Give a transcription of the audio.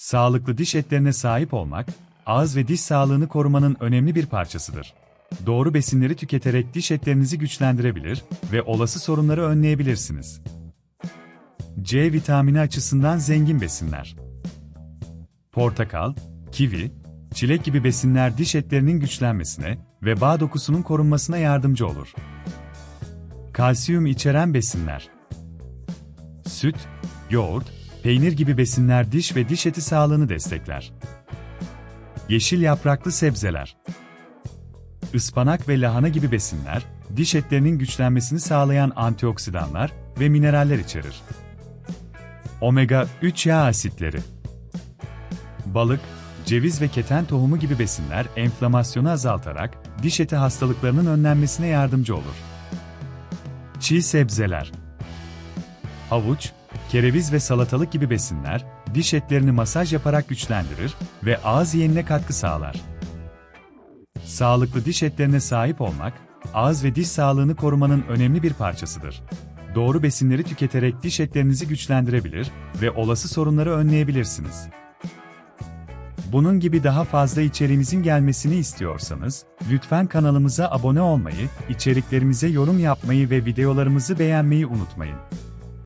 Sağlıklı diş etlerine sahip olmak, ağız ve diş sağlığını korumanın önemli bir parçasıdır. Doğru besinleri tüketerek diş etlerinizi güçlendirebilir ve olası sorunları önleyebilirsiniz. C vitamini açısından zengin besinler. Portakal, kivi, çilek gibi besinler diş etlerinin güçlenmesine ve bağ dokusunun korunmasına yardımcı olur. Kalsiyum içeren besinler. Süt, yoğurt, peynir gibi besinler diş ve diş eti sağlığını destekler. Yeşil yapraklı sebzeler. Ispanak ve lahana gibi besinler, diş etlerinin güçlenmesini sağlayan antioksidanlar ve mineraller içerir. Omega 3 yağ asitleri. Balık, ceviz ve keten tohumu gibi besinler enflamasyonu azaltarak diş eti hastalıklarının önlenmesine yardımcı olur. Çiğ sebzeler. Havuç, kereviz ve salatalık gibi besinler diş etlerini masaj yaparak güçlendirir ve ağız yenine katkı sağlar. Sağlıklı diş etlerine sahip olmak, ağız ve diş sağlığını korumanın önemli bir parçasıdır. Doğru besinleri tüketerek diş etlerinizi güçlendirebilir ve olası sorunları önleyebilirsiniz. Bunun gibi daha fazla içeriğimizin gelmesini istiyorsanız, lütfen kanalımıza abone olmayı, içeriklerimize yorum yapmayı ve videolarımızı beğenmeyi unutmayın.